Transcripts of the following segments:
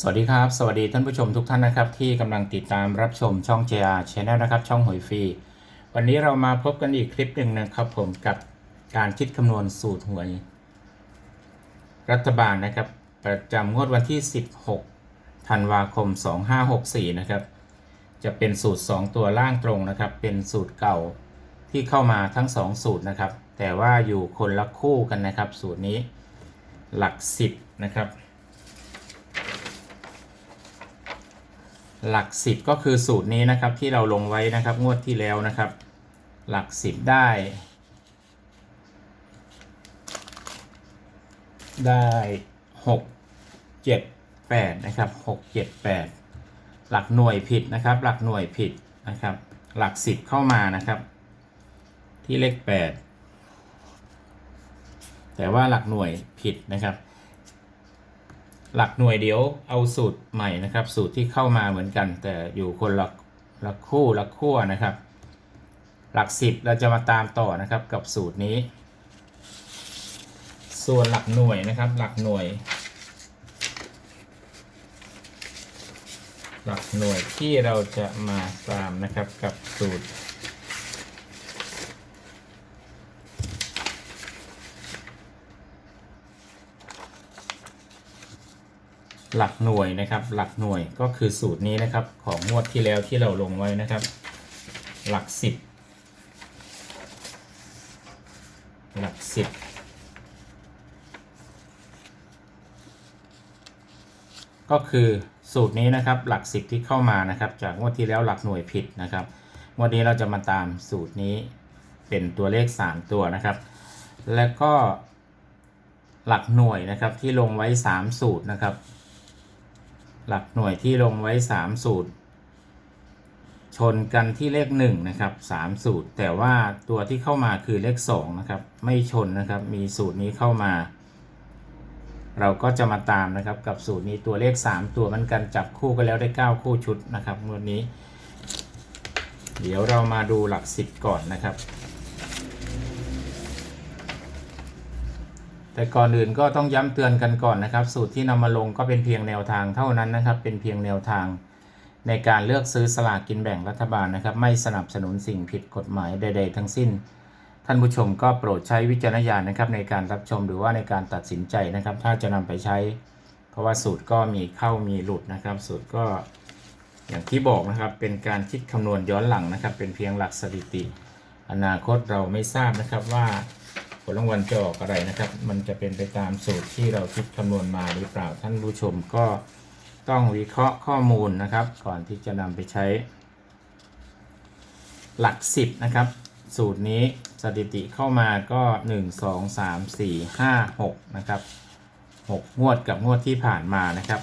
สวัสดีครับ สวัสดีท่านผู้ชมทุกท่านนะครับที่กำลังติดตามรับชมช่อง JR Channel นะครับ ช่องหวยฟรี วันนี้เรามาพบกันอีกคลิปหนึ่งนะครับผมกับการคิดคำนวณสูตรหวย รัฐบาลนะครับ ประจำงวดวันที่ 16 ธันวาคม 2564 นะครับ จะเป็นสูตร 2 ตัวล่างตรงนะครับ เป็นสูตรเก่าที่เข้ามาทั้ง 2 สูตรนะครับ แต่ว่าอยู่คนละคู่กันนะครับ สูตรนี้หลัก 10 นะครับ หลัก 10 ก็คือสูตรนี้นะครับที่เราลงไว้นะครับงวดที่แล้วนะครับ หลัก 10 ได้ ได้ 6 7 8นะครับ6 7 8 หลักหน่วยผิดนะครับ หลักหน่วยผิดนะครับ หลัก 10 เข้ามานะครับ ที่เลข 8 แต่ว่าหลักหน่วยผิดนะครับ หลักหน่วยเดี๋ยวเอาสูตรใหม่นะครับ สูตรที่เข้ามาเหมือนกัน แต่อยู่คนละละคู่ละขั้วนะครับ หลักสิบเราจะมาตามต่อนะครับกับสูตรนี้ ส่วนหลักหน่วยนะครับ หลักหน่วย หลักหน่วยที่เราจะมาตามนะครับกับสูตร หลักหน่วยนะครับ หลักหน่วยก็คือสูตรนี้นะครับ ของงวดที่แล้วที่เราลงไว้นะครับ หลักสิบหลักสิบก็คือสูตรนี้นะครับหลักสิบที่เข้ามานะครับ จากงวดที่แล้วหลักหน่วยผิดนะครับงวดนี้เราจะมาตามสูตรนี้เป็นตัวเลข 3 ตัวนะครับ แล้วก็หลักหน่วยนะครับที่ลงไว้ 3 สูตรนะครับ หลักหน่วยที่ลงไว้ 3 สูตร ชนกันที่เลข1นะครับ3สูตร แต่ว่าตัวที่เข้ามาคือเลข2นะครับไม่ชนนะครับมีสูตรนี้เข้ามา เราก็จะมาตามนะครับกับสูตรนี้ตัวเลข 3 ตัวมันกันจับคู่กันแล้วได้ 9 คู่ชุดนะครับงวดนี้ เดี๋ยวเรามาดูหลัก 10 ก่อนนะครับ แต่ก่อนอื่นก็ต้องย้ำเตือนกันก่อนนะครับ สูตรที่นำมาลงก็เป็นเพียงแนวทางเท่านั้นนะครับ เป็นเพียงแนวทาง ในการเลือกซื้อสลากกินแบ่งรัฐบาลนะครับ ไม่สนับสนุนสิ่งผิดกฎหมายใด ๆ ทั้งสิ้น ท่านผู้ชมก็โปรดใช้วิจารณญาณนะครับ ในการรับชมหรือว่าในการตัดสินใจนะครับ ถ้าจะนำไปใช้ เพราะว่าสูตรก็มีเข้ามีหลุดนะครับ สูตรก็อย่างที่บอกนะครับ เป็นการคิดคำนวณย้อนหลังนะครับ เป็นเพียงหลักสถิติ อนาคตเราไม่ทราบนะครับว่า ผลรางวัลจะออกอะไรนะครับ มันจะเป็นไปตามสูตรที่เราคิดคำนวณมาหรือเปล่าท่านผู้ชมก็ต้องวิเคราะห์ข้อมูลนะครับ ก่อนที่จะนำไปใช้ หลัก 10 นะครับ สูตรนี้สถิติเข้ามาก็ 1 2 3 4 5 6 นะครับ 6 งวดกับงวดที่ผ่านมานะครับ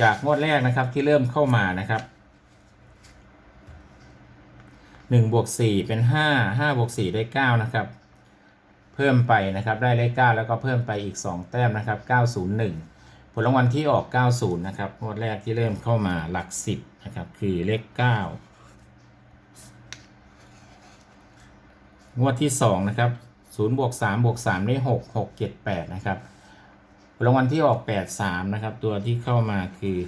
จากงวดแรกนะครับที่เริ่มเข้ามานะครับ1บวก4เป็น 5 5บวก4ได้ 9 นะครับ พิ่มไปนะครับได้เลข 9 แล้วก็เพิ่มไปอีก 2 แต้มนะครับ 901 ผลรางวัลที่ออก 90 นะครับงวดแรกที่เริ่มเข้ามาหลัก 10 นะครับ คือเลข 9 งวดที่ 2 นะครับ0บวก3บวก3ได้ 6 6 7 8 นะครับ ผลรางวัลที่ออก 83 นะครับ ตัวที่เข้ามาคือ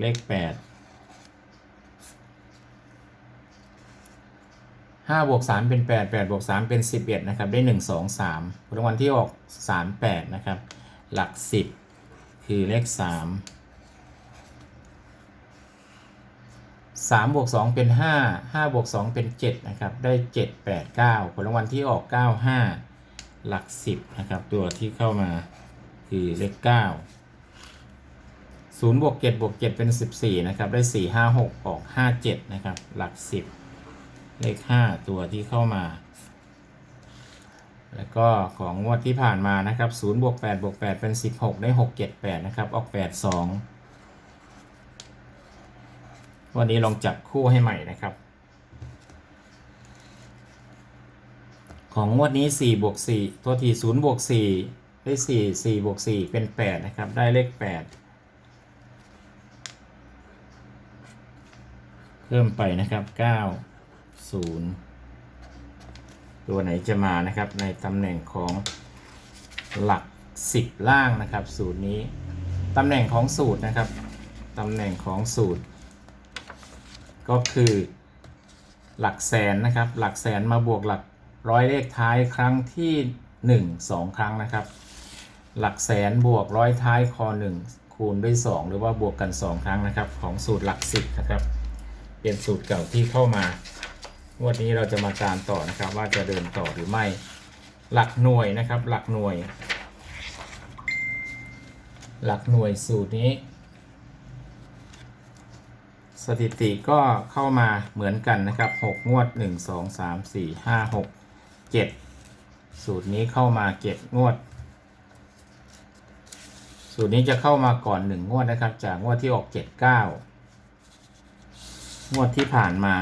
เลข 8 5บวก3เป็น 8 8บวก3เป็น 11 นะครับ ได้ 1 2 3ผลรางวัลที่ออก 38 นะครับ หลัก 10 คือเลข 3 3บวก2เป็น 5 5บวก2เป็น 7 นะครับ ได้ 7 8 9 ผลรางวัลที่ออก 95 หลัก 10 นะครับ ตัวที่เข้ามาคือเลข 9 0บวก7บวก7เป็น 14 นะครับ ได้ 4 5 6 ออก 57 นะครับ หลัก 10 เลข 5 ตัวที่เข้ามา แล้วก็ของงวดที่ผ่านมานะครับ0บวก8บวก8เป็น 16 ได้ 6 7 8 นะครับ ออก 8 2 วันนี้ลองจับคู่ให้ใหม่นะครับ ของงวดนี้4บวก4ตัวที0บวก4ได้ 4 4บวก4เป็น 8 นะครับ ได้เลข 8เพิ่มไปนะครับ 9 0ตัวไหนจะมานะครับในตำแหน่งของหลัก10ล่างนะครับสูตรนี้ตำแหน่งของสูตรนะครับตำแหน่งของสูตร ก็คือหลักแสนนะครับ หลักแสนมาบวกหลักร้อยเลขท้ายครั้งที่1 2 ครั้งนะครับ หลักแสนบวกร้อยท้ายคอ1คูณด้วย 2 หรือว่าบวกกัน 2 ครั้งนะครับ ของสูตรหลักสิบนะครับเป็นสูตรเก่าที่เข้ามา งวดนี้เราจะมาตามต่อนะครับ ว่าจะเดินต่อหรือไม่หลักหน่วยนะครับ หลักหน่วย หลักหน่วยสูตรนี้ สถิติก็เข้ามาเหมือนกันนะครับ 6 งวด 1 2 3 4 5 6 7 สูตรนี้เข้ามาเก็บงวด สูตรนี้จะเข้ามาก่อน 1 งวดนะครับ จากงวดที่ออก 7 9 งวดที่ผ่านมา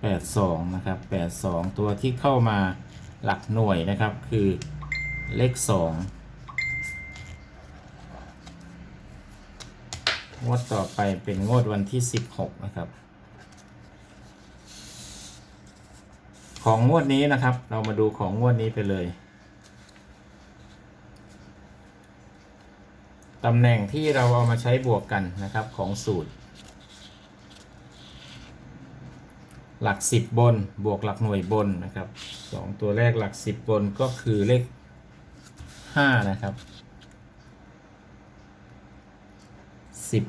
82 นะครับ 82 ตัวที่เข้ามาหลักหน่วยนะครับคือเลข 2 งวดต่อไปเป็นงวดวันที่ 16 นะครับ ของงวดนี้นะครับ เรามาดูของงวดนี้ไปเลยตำแหน่งที่เราเอามาใช้บวกกันนะครับของสูตร หลัก 10 บนบวกหลักหน่วยบนนะครับสองตัวแรกหลัก 10 บนก็คือเลข 5 นะครับ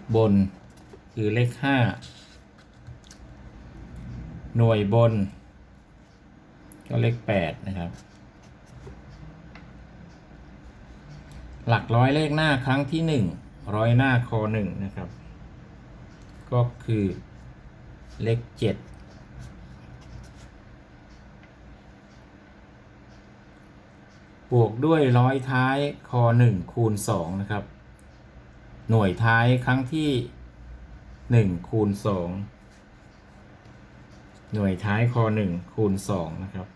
10 บนคือเลข 5 หน่วยบน ก็เลข 8 นะครับ หลักร้อยเลขหน้าครั้งที่ 1 ร้อยหน้าคอ1นะครับ ก็คือเลข 7 บวกด้วยร้อยท้ายคอ1คูณ2นะครับ หน่วยท้ายครั้งที่ 1 คูณ 2 หน่วยท้ายคอ1คูณ2นะครับ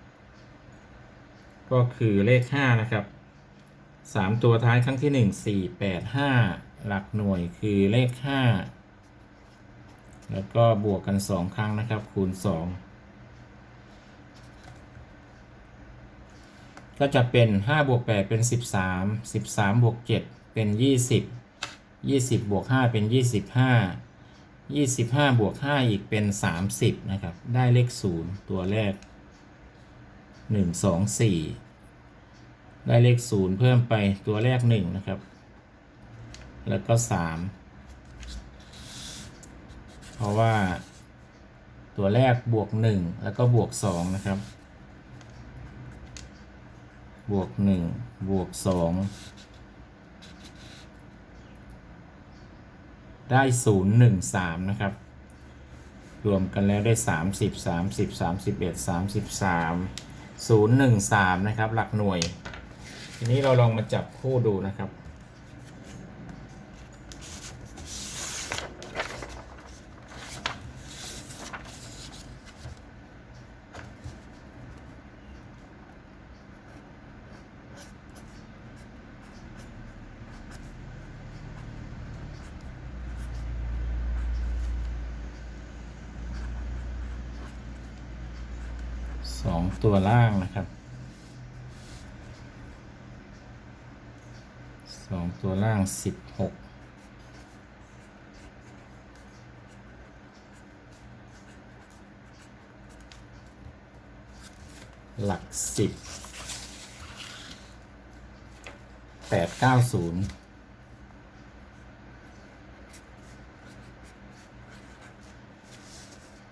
ก็คือเลข 5 นะครับ 3 ตัวท้ายครั้งที่ 1 4 8 5 หลักหน่วยคือเลข 5 แล้วก็บวกกัน 2 ครั้งนะครับ คูณ 2 ก็จะเป็น 5 บวก 8 เป็น 13 13 บวก 7 เป็น 20 20 บวก 5 เป็น 25 25 บวก 5 อีกเป็น 30 นะครับ ได้เลข 0 ตัวแรก 1 2 4 ได้เลข 0 เพิ่มไปตัวแรก 1 นะครับ แล้วก็ 3 เพราะว่าตัวแรกบวก 1 แล้วก็บวก 2 นะครับ บวกหนึ่งบวกสองได้ศูนย์หนึ่งสามนะครับ รวมกันแล้วได้สามสิบสามสิบสามสิบเอ็ดสามสิบสามศูนย์หนึ่งสามนะครับ หลักหน่วย ทีนี้เราลองมาจับคู่ดูนะครับ สองตัวล่างนะครับสองตัวล่างสิบหกหลักสิบแปดเก้าศูนย์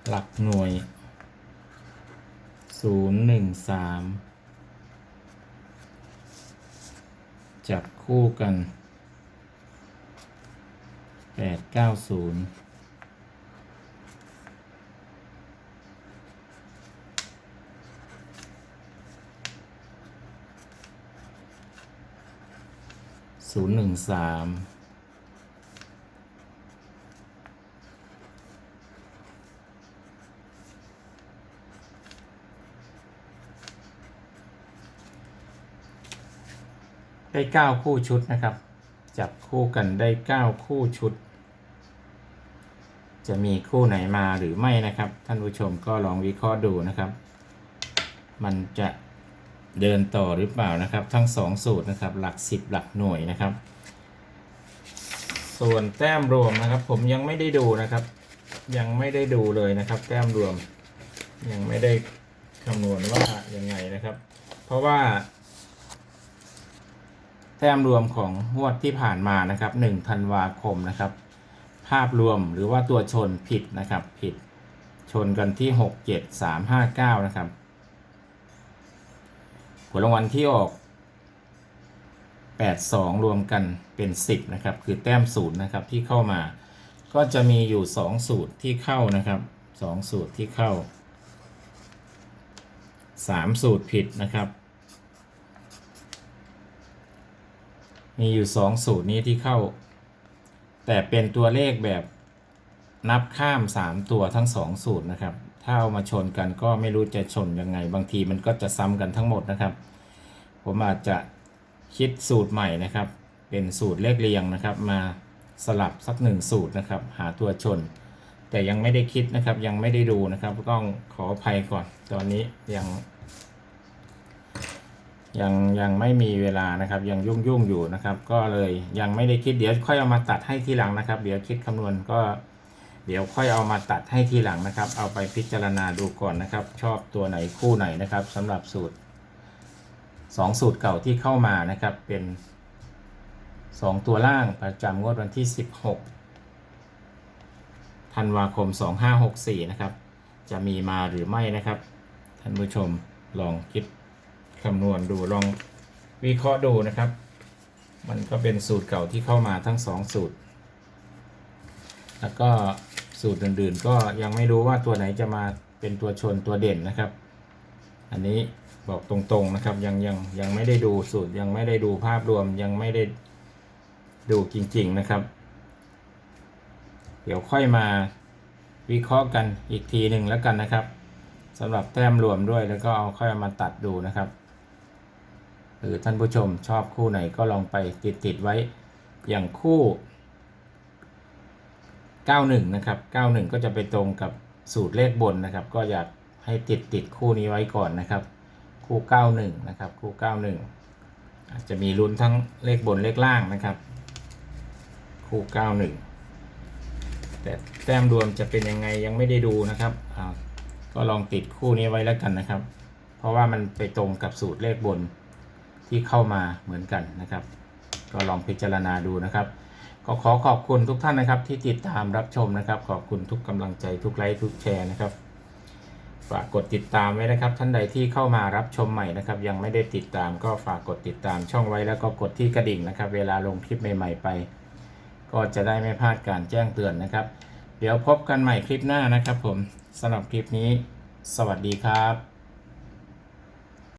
หลักหน่วย ศูนย์หนึ่งสามจับคู่กันแปดเก้าศูนย์ศูนย์หนึ่งสาม ได้เก้าคู่ชุดนะครับ จับคู่กันได้เก้าคู่ชุด จะมีคู่ไหนมาหรือไม่นะครับ ท่านผู้ชมก็ลองวิเคราะห์ดูนะครับ มันจะเดินต่อหรือเปล่านะครับ ทั้งสองสูตรนะครับ หลักสิบหลักหน่วยนะครับ ส่วนแต้มรวมนะครับ ผมยังไม่ได้ดูนะครับ ยังไม่ได้ดูเลยนะครับ แต้มรวมยังไม่ได้คำนวณว่ายังไงนะครับ เพราะว่า ต้มรวมของงวดที่ผ่านมานะครับ1ธันวาคมนะครับ ภาพรวมหรือว่าตัวชนผิดนะครับผิดชนกันที่ 6 7 3 5 9 นะครับ ผลรางวัลที่ออก 8 2 รวมกันเป็น 10 นะครับ คือแต้มศูนย์นะครับที่เข้ามา ก็จะมีอยู่ 2 สูตรที่เข้านะครับ 2 สูตรที่เข้า 3 สูตรผิดนะครับ มีอยู่ 2 สูตรนี้ที่เข้า แต่เป็นตัวเลขแบบนับข้าม 3 ตัวทั้ง 2 สูตรนะครับ ถ้าเอามาชนกันก็ไม่รู้จะชนยังไง บางทีมันก็จะซ้ำกันทั้งหมดนะครับ ผมอาจจะคิดสูตรใหม่นะครับ เป็นสูตรเลขเรียงนะครับ มาสลับสักหนึ่งสูตรนะครับ หาตัวชน แต่ยังไม่ได้คิดนะครับ ยังไม่ได้ดูนะครับ ต้องขออภัยก่อน ตอนนี้ยัง ยังยังไม่มีเวลานะครับ ยังยุ่งยุ่งอยู่นะครับ ก็เลยยังไม่ได้คิดเดี๋ยวค่อยเอามาตัดให้ทีหลังนะครับ เดี๋ยวคิดคำนวณก็ เดี๋ยวค่อยเอามาตัดให้ทีหลังนะครับ เอาไปพิจารณาดูก่อนนะครับ ชอบตัวไหนคู่ไหนนะครับสำหรับสูตรสองสูตรเก่าที่เข้ามานะครับ เป็นสองตัวล่างประจำงวดวันที่ 16ธันวาคม 2564 นะครับ จะมีมาหรือไม่นะครับ ท่านผู้ชมลองคิด คำนวณดูลองวิเคราะห์ดูนะครับ มันก็เป็นสูตรเก่าที่เข้ามาทั้งสองสูตร แล้วก็สูตรอื่นๆ ก็ยังไม่รู้ว่าตัวไหนจะมาเป็นตัวชนตัวเด่นนะครับ อันนี้บอกตรงๆนะครับ ยังยังยังไม่ได้ดูสูตรยังไม่ได้ดูภาพรวมยังไม่ได้ดูจริง ๆนะครับ เดี๋ยวค่อยมาวิเคราะห์กันอีกทีหนึ่งแล้วกันนะครับสำหรับแต้มรวมด้วยแล้วก็เอาค่อยมาตัดดูนะครับ หรือท่านผู้ชมชอบคู่ไหนก็ลองไปติดติดไว้อย่างคู่ 91 นะครับ 91 ก็จะไปตรงกับสูตรเลขบนนะครับ ก็อยากให้ติดติดคู่นี้ไว้ก่อนนะครับ คู่ 91 นะครับ คู่ 91 อาจจะมีลุ้นทั้งเลขบนเลขล่างนะครับ คู่ 91 แต่แต้มรวมจะเป็นยังไงยังไม่ได้ดูนะครับก็ลองติดคู่นี้ไว้แล้วกันนะครับ เพราะว่ามันไปตรงกับสูตรเลขบน ที่เข้ามาเหมือนกันนะครับ ก็ลองพิจารณาดูนะครับ ก็ขอขอบคุณทุกท่านนะครับ ที่ติดตามรับชมนะครับ ขอบคุณทุกกำลังใจทุกไลค์ทุกแชร์นะครับฝากกดติดตามไว้นะครับ ท่านใดที่เข้ามารับชมใหม่นะครับ ยังไม่ได้ติดตามก็ฝากกดติดตามช่องไว้แล้วก็กดที่กระดิ่งนะครับ เวลาลงคลิปใหม่ ๆ ไป ก็จะได้ไม่พลาดการแจ้งเตือนนะครับ เดี๋ยวพบกันใหม่คลิปหน้านะครับ ผมสำหรับคลิปนี้ สวัสดีครับ